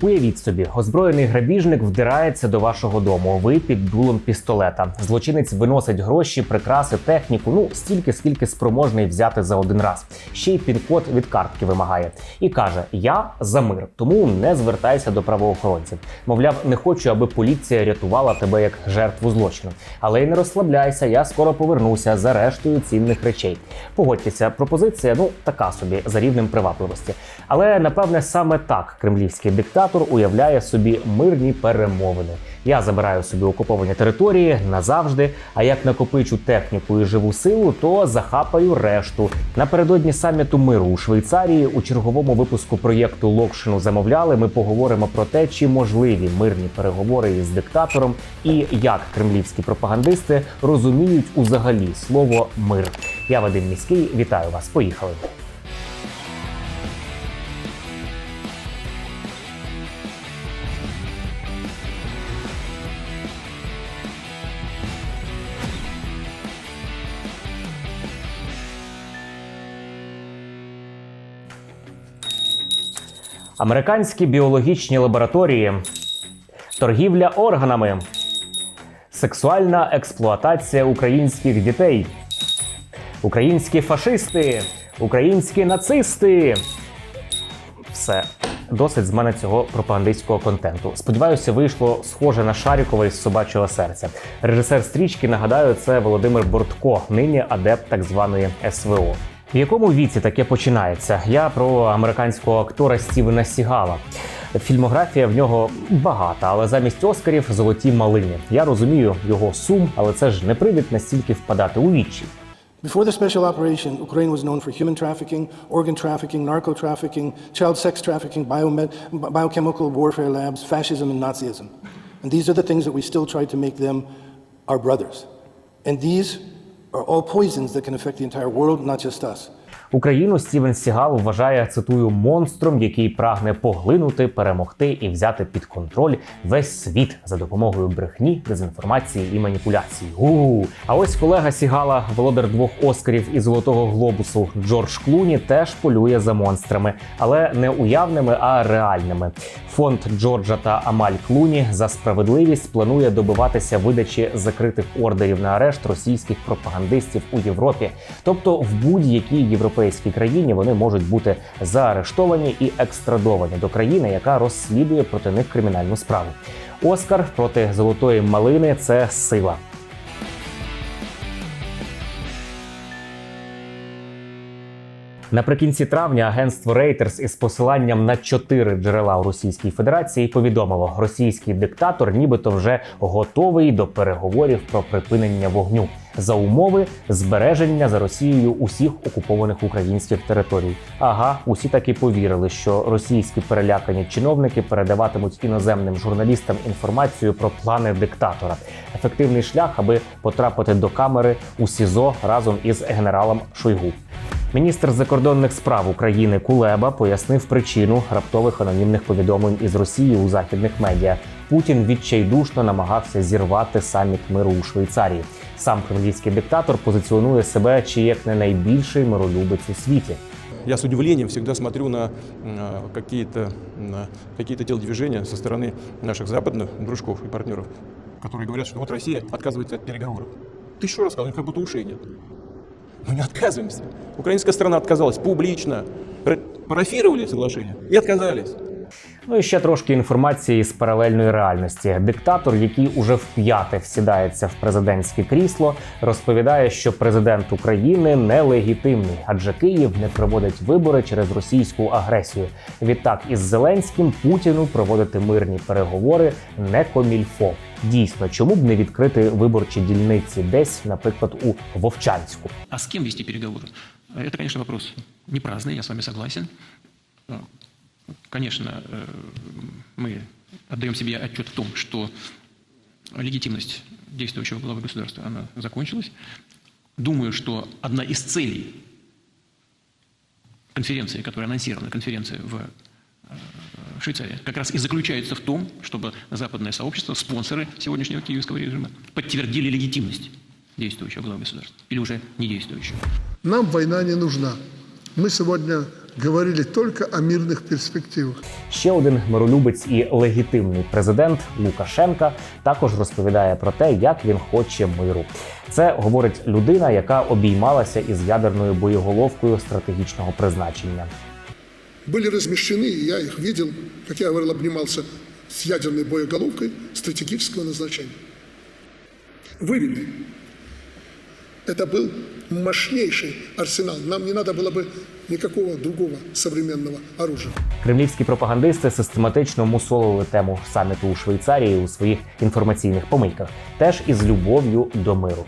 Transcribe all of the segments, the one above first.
Уявіть собі, озброєний грабіжник вдирається до вашого дому. Ви під дулом пістолета. Злочинець виносить гроші, прикраси, техніку. Ну стільки, скільки спроможний взяти за один раз. Ще й пін-код від картки вимагає і каже: Я за мир, тому не звертайся до правоохоронців. Мовляв, не хочу, аби поліція рятувала тебе як жертву злочину. Але й не розслабляйся, я скоро повернуся за рештою цінних речей. Погодьтеся, пропозиція ну така собі за рівнем привабливості. Але напевне саме так кремлівський диктатор уявляє собі мирні перемовини. Я забираю собі окуповані території назавжди. А як накопичу техніку і живу силу, то захапаю решту. Напередодні саміту миру у Швейцарії у черговому випуску проєкту Локшину замовляли. Ми поговоримо про те, чи можливі мирні переговори із диктатором, і як кремлівські пропагандисти розуміють узагалі слово мир. Я Вадим Міський, вітаю вас. Поїхали. Американські біологічні лабораторії, торгівля органами, сексуальна експлуатація українських дітей, українські фашисти, українські нацисти. Все. Досить з мене цього пропагандистського контенту. Сподіваюся, вийшло схоже на Шарікова із собачого серця. Режисер стрічки, нагадаю, це Володимир Бортко, нині адепт так званої СВО. В якому віці таке починається? Я про американського актора Стівена Сігала. Фільмографія в нього багата, але замість Оскарів золоті малини. Я розумію його сум, але це ж не привід настільки впадати у вічі. Before the special operation, Ukraine was known for human trafficking, organ trafficking, narco trafficking, child sex trafficking, biomed- biochemical warfare labs, fascism, and Nazism. And these are the things that we still try to make them our brothers. And these are all poisons that. Україну Стівен Сігал вважає цитую монстром, який прагне поглинути, перемогти і взяти під контроль весь світ за допомогою брехні, дезінформації і маніпуляцій. у А ось колега Сігала, володар двох Оскарів і Золотого глобусу Джордж Клуні, теж полює за монстрами, але не уявними, а реальними. Фонд Джорджа та Амаль Клуні за справедливість планує добиватися видачі закритих ордерів на арешт російських пропагандистів у Європі, тобто в будь-якій європейській країні вони можуть бути заарештовані і екстрадовані до країни, яка розслідує проти них кримінальну справу. Оскар проти золотої малини це сила. Наприкінці травня агентство Reuters із посиланням на чотири джерела у Російській Федерації повідомило, російський диктатор нібито вже готовий до переговорів про припинення вогню за умови збереження за Росією усіх окупованих українських територій. Ага, усі таки повірили, що російські перелякані чиновники передаватимуть іноземним журналістам інформацію про плани диктатора. Ефективний шлях, аби потрапити до камери у СІЗО разом із генералом Шойгу. Міністр закордонних справ України Кулеба пояснив причину раптових анонімних повідомлень із Росії у західних медіа. Путін відчайдушно намагався зірвати саміт миру у Швейцарії. Сам кремлівський диктатор позиціонує себе чи як не найбільший миролюбець у світі. Я с удивлением всегда смотрю на м, а, какие-то на какие-то телодвижения со стороны наших западных дружков и партнеров, которые говорят, что вот Россия отказывается от переговоров. Ты еще раз сказал, как будто ушей нет. Мы не отказываемся. Украинская сторона отказалась публично. Парафировали соглашение и отказались. Ну і ще трошки інформації з паралельної реальності. Диктатор, який уже вп'яте всідається в президентське крісло, розповідає, що президент України нелегітимний, адже Київ не проводить вибори через російську агресію. Відтак із Зеленським Путіну проводити мирні переговори не комільфо. Дійсно, чому б не відкрити виборчі дільниці десь, наприклад, у Вовчанську. А с кем вести переговоры? Это, конечно, вопрос не праздный, я с вами согласен. Ну, Конечно, э, мы отдаем себе отчет в том, что легитимность действующего главы государства, она закончилась. Думаю, что одна из целей конференции, которая анонсирована, конференция в э, Швейцарии, как раз и заключается в том, чтобы западное сообщество, спонсоры сегодняшнего киевского режима, подтвердили легитимность действующего главы государства или уже не действующего. Нам война не нужна. Мы сегодня говорили только о мирных перспективах. Ще один миролюбець і легітимний президент Лукашенка також розповідає про те, як він хоче миру. Це говорить людина, яка обіймалася із ядерною боєголовкою стратегічного призначення. Были размещены, и я их видел, как я говорил, обнимался с ядерной боеголовкой стратегического назначения. Вывели. Это был мощнейший арсенал. Нам не надо было бы никакого другого современного оружия. Кремлівські пропагандисти систематично мусолили тему саміту у Швейцарії у своїх інформаційних помийках, теж із любов'ю до миру.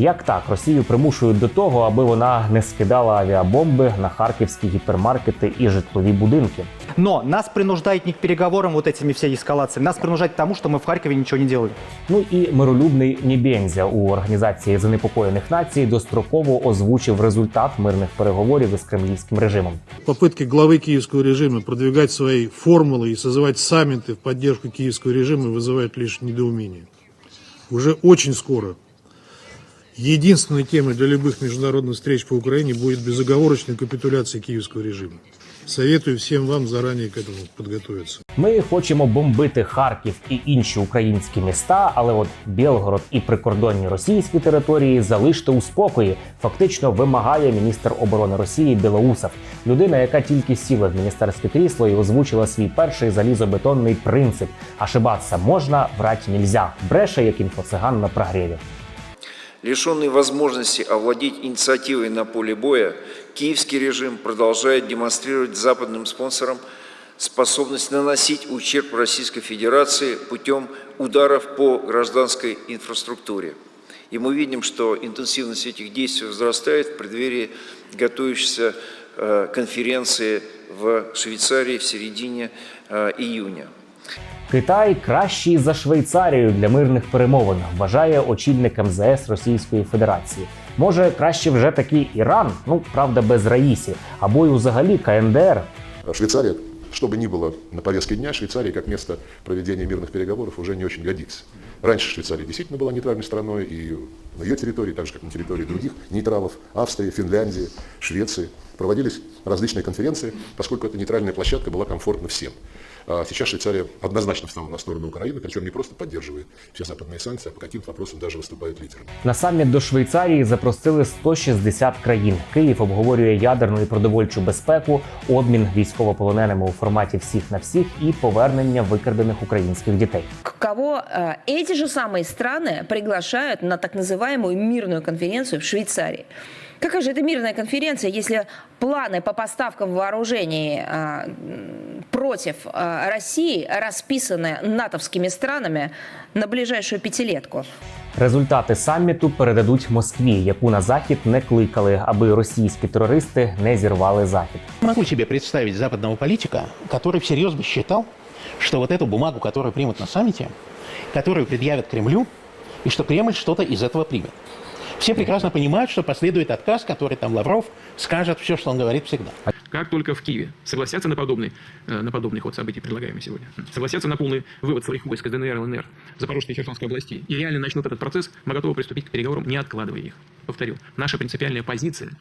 Як так Росію примушують до того, аби вона не скидала авіабомби на харківські гіпермаркети і житлові будинки? Но нас принуждает не к переговорам вот этими всей эскалациями, нас принуждает к тому, что мы в Харькове ничего не делали. Ну і миролюбний Нібензя у організації занепокоєних націй достроково озвучив результат мирних переговорів із кремлівським режимом. попытки главы киевского режима продвигать свои формулы и созывать саммиты в поддержку киевского режима вызывают лишь недоумение. Уже очень скоро единственной темой для любых международных встреч по Украине будет безоговорочная капитуляция киевского режима. Советую всем вам заранее к этому подготовиться. Ми хочемо бомбити Харків і інші українські міста, але от Білгород і прикордонні російські території залиште у спокої. Фактично вимагає міністр оборони Росії Білоусов, людина, яка тільки сіла в міністерське крісло і озвучила свій перший залізобетонний принцип: ошибатися можна, врать нельзя. Бреше як інфоциган на прогреві. Лишенный возможности овладеть инициативой на поле боя, киевский режим продолжает демонстрировать западным спонсорам способность наносить ущерб Российской Федерации путем ударов по гражданской инфраструктуре. И мы видим, что интенсивность этих действий возрастает в преддверии готовящейся э, конференции в Швейцарии в середине э, июня. Китай кращий за Швейцарію для мирних перемовин, вважає очільник МЗС Російської Федерації. Може, краще вже таки Іран, ну правда, без Раїсі, або й взагалі КНДР. Швейцария, что бы ни было на повестке дня, Швейцария как место проведения мирных переговоров уже не очень годится. Раньше Швейцария действительно была нейтральной страной, и на ее территории, так же как на территории других нейтралов, Австрии, Финляндии, Швеции, проводились различные конференции, поскольку эта нейтральная площадка была комфортна всем. А сейчас Швейцария однозначно встала на сторону Украины, причем не просто поддерживает все западные санкции, а по каким-то вопросам даже выступает лидером. На саміт до Швейцарії запросили 160 країн. Київ обговорює ядерну і продовольчу безпеку, обмін військовополоненими у форматі всіх на всіх і повернення викрадених українських дітей. к кого э, эти же самые страны приглашают на так называемую мирную конференцию в Швейцарии. Какая же это мирная конференция, если планы по поставкам вооружений э, м, против э, России расписаны натовскими странами на ближайшую пятилетку? Результати саміту передадуть Москві, яку на захід не кликали, аби російські терористи не зірвали захід. Могу себе представить западного политика, который всерьез бы считал, что вот эту бумагу, которую примут на саммите, которую предъявят Кремлю, и что Кремль что-то из этого примет. Все прекрасно понимают, что последует отказ, который там Лавров скажет все, что он говорит всегда. Как только в Киеве согласятся на подобный, э, на подобный ход событий, предлагаемый сегодня, согласятся на полный вывод своих войск из ДНР, ЛНР, Запорожской и Херсонской областей, и реально начнут этот процесс, мы готовы приступить к переговорам, не откладывая их. Повторю, наша принципиальная позиция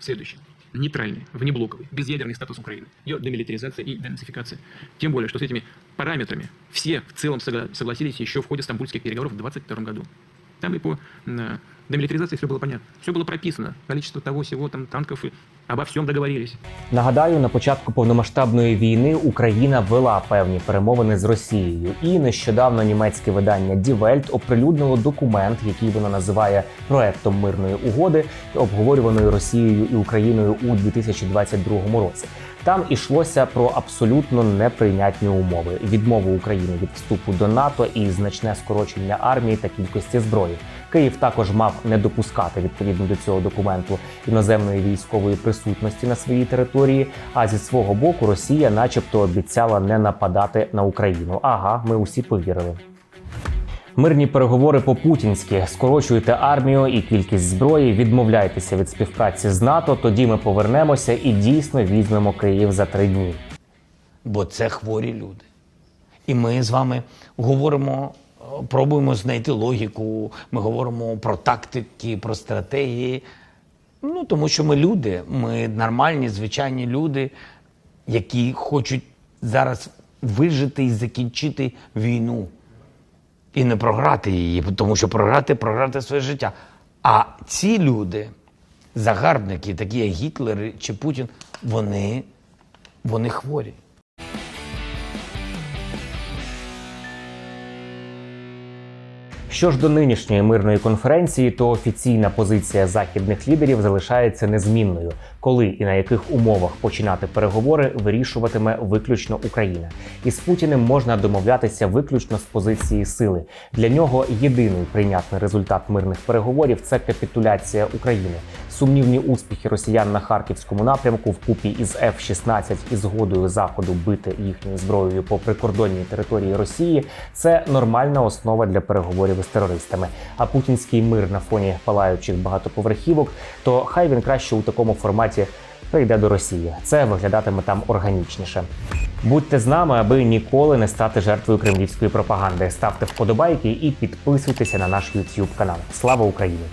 следующая. Нейтральный, внеблоковый, безъядерный статус Украины, ее демилитаризация и денацификация. Тем более, что с этими параметрами все в целом согла- согласились еще в ходе стамбульских переговоров в 2022 году. Там и по э, демилитаризации все было понятно. Все было прописано. Количество того, всего, там, танков, и обо всем договорились. Нагадаю, на початку повномасштабної війни Україна вела певні перемовини з Росією, і нещодавно німецьке видання Welt оприлюднило документ, який вона називає проектом мирної угоди, обговорюваної Росією і Україною у 2022 році. Там ішлося про абсолютно неприйнятні умови: відмову України від вступу до НАТО і значне скорочення армії та кількості зброї. Київ також мав не допускати відповідно до цього документу іноземної військової присутності на своїй території. А зі свого боку Росія, начебто, обіцяла не нападати на Україну. Ага, ми усі повірили. Мирні переговори по-путінськи скорочуйте армію і кількість зброї, відмовляйтеся від співпраці з НАТО. Тоді ми повернемося і дійсно візьмемо Київ за три дні. бо це хворі люди. І ми з вами говоримо, пробуємо знайти логіку, ми говоримо про тактики, про стратегії. Ну, тому що ми люди, ми нормальні, звичайні люди, які хочуть зараз вижити і закінчити війну. І не програти її, тому що програти програти своє життя. А ці люди, загарбники, такі як Гітлер чи Путін, вони, вони хворі. Що ж до нинішньої мирної конференції, то офіційна позиція західних лідерів залишається незмінною. Коли і на яких умовах починати переговори, вирішуватиме виключно Україна. І з Путіним можна домовлятися виключно з позиції сили. Для нього єдиний прийнятний результат мирних переговорів це капітуляція України. Сумнівні успіхи росіян на харківському напрямку вкупі із F-16 і згодою заходу бити їхньою зброєю по прикордонній території Росії це нормальна основа для переговорів із терористами. А путінський мир на фоні палаючих багатоповерхівок, то хай він краще у такому форматі прийде до Росії. Це виглядатиме там органічніше. Будьте з нами, аби ніколи не стати жертвою кремлівської пропаганди. Ставте вподобайки і підписуйтеся на наш YouTube канал. Слава Україні!